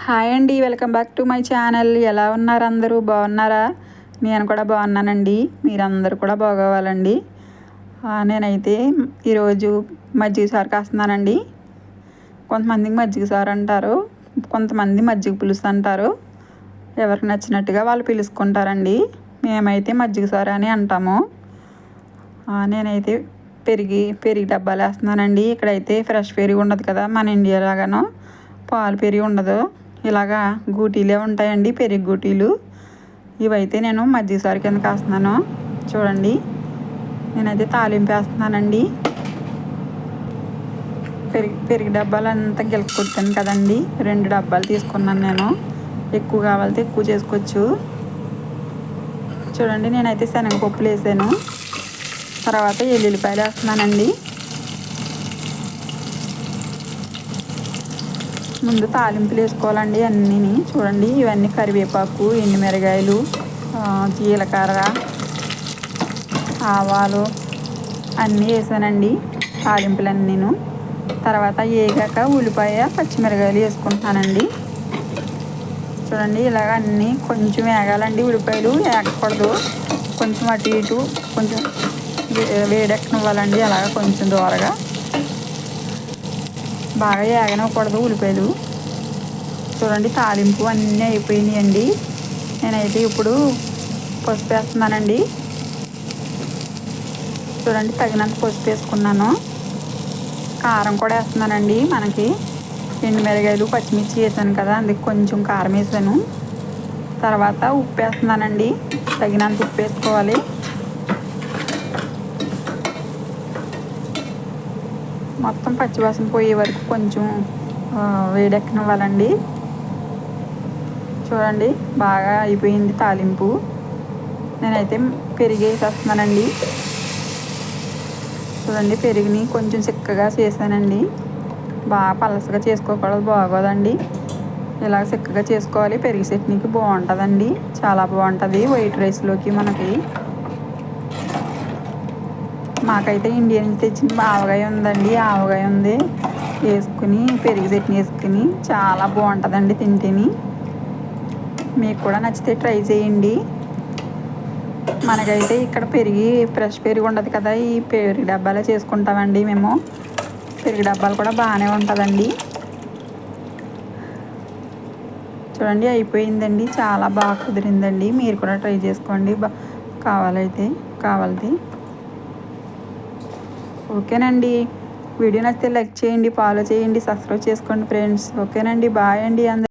Hi అండి welcome back to my channel. ఎలా ఉన్నారు అందరూ? బాగున్నారా? నేను కూడా బాగున్నానండి. మీరందరూ కూడా బాగోవాలండి. నేనైతే ఈరోజు మజ్జిగ సారు కాస్తున్నానండి. కొంతమందికి మజ్జిగ సారు అంటారు కొంతమంది మజ్జిగ పులుసు అంటారు. ఎవరికి నచ్చినట్టుగా వాళ్ళు పిలుచుకుంటారండి. మేమైతే మజ్జిగ సారు అని అంటాము. నేనైతే పెరిగి పెరిగి డబ్బాలు వేస్తున్నానండి ఇక్కడైతే ఫ్రెష్ పెరిగి ఉండదు కదా మన ఇండియా లాగానో. పాలు పెరిగి ఉండదు. ఇలాగా గూటీలే ఉంటాయండి పెరుగు గూటీలు. ఇవైతే నేను మజ్జిగసారి కింద కాస్తున్నాను. చూడండి నేనైతే తాలింపు వేస్తున్నానండి. పెరిగి పెరిగి డబ్బాలు అంతా గెలుపుకొచ్చాను కదండి. రెండు డబ్బాలు తీసుకున్నాను నేను. ఎక్కువ కావాలంటే ఎక్కువ చేసుకోవచ్చు. చూడండి నేనైతే శనగపప్పులు వేసాను. తర్వాత ఎల్లుల్లిపాయలు వేస్తున్నానండి. ముందు తాలింపులు వేసుకోవాలండి అన్నీ చూడండి ఇవన్నీ కరివేపాకు ఎండుమిరగాయలు జీలకర్ర ఆవాలు అన్నీ వేసానండి తాలింపులన్నీను. తర్వాత వేగాక ఉల్లిపాయ పచ్చిమిరకాయలు వేసుకుంటున్నానండి. చూడండి ఇలాగ అన్నీ కొంచెం వేగాలండి ఉల్లిపాయలు. వేగకూడదు కొంచెం అటు ఇటు కొంచెం వేడెక్కనివ్వాలండి అలాగ కొంచెం దూరగా. బాగా ఏగనివ్వకూడదు ఉల్లిపాయలు. చూడండి తాలింపు అన్నీ అయిపోయినాయండి. నేనైతే ఇప్పుడు పసుపు వేస్తున్నానండి. చూడండి తగినంత పసుపు వేసుకున్నాను. కారం కూడా వేస్తున్నానండి మనకి. ఎండుమిరగాయలు పచ్చిమిర్చి వేసాను కదా అందుకు కొంచెం కారం వేసాను. తర్వాత ఉప్పు వేస్తున్నానండి. తగినంత ఉప్పు వేసుకోవాలి. మొత్తం పచ్చివాసన పోయే వరకు కొంచెం వేడెక్కనివ్వాలండి. చూడండి బాగా అయిపోయింది తాలింపు. నేనైతే పెరిగి వేసేస్తున్నానండి చూడండి పెరుగుని కొంచెం చిక్కగా చేశానండి. బాగా పలసగా చేసుకోకూడదు బాగోదండి. ఇలా చిక్కగా చేసుకోవాలి పెరిగి చట్నీకి బాగుంటుందండి. చాలా బాగుంటుంది వైట్ రైస్లోకి మనకి. మాకైతే ఇండియా నుంచి తెచ్చిన ఆవగాయ ఉందండి ఆవగాయ ఉంది. వేసుకుని పెరుగు చట్నీ వేసుకుని చాలా బాగుంటుందండి తింటేని. మీకు కూడా నచ్చితే ట్రై చేయండి. మనకైతే ఇక్కడ పెరిగి ఫ్రెష్ పెరుగు ఉండదు కదా ఈ పెరుగు డబ్బాలో చేసుకుంటామండి మేము. పెరుగు డబ్బాలు కూడా బాగానే ఉంటుందండి. చూడండి అయిపోయిందండి. చాలా బాగా కుదిరిందండి. మీరు కూడా ట్రై చేసుకోండి. బా కావాలైతే కావాలితే ఓకేనండి. వీడియో నచ్చితే లైక్ చేయండి ఫాలో చేయండి సబ్స్క్రైబ్ చేసుకోండి ఫ్రెండ్స్. ఓకేనండి. బాయ్ అండి అందరు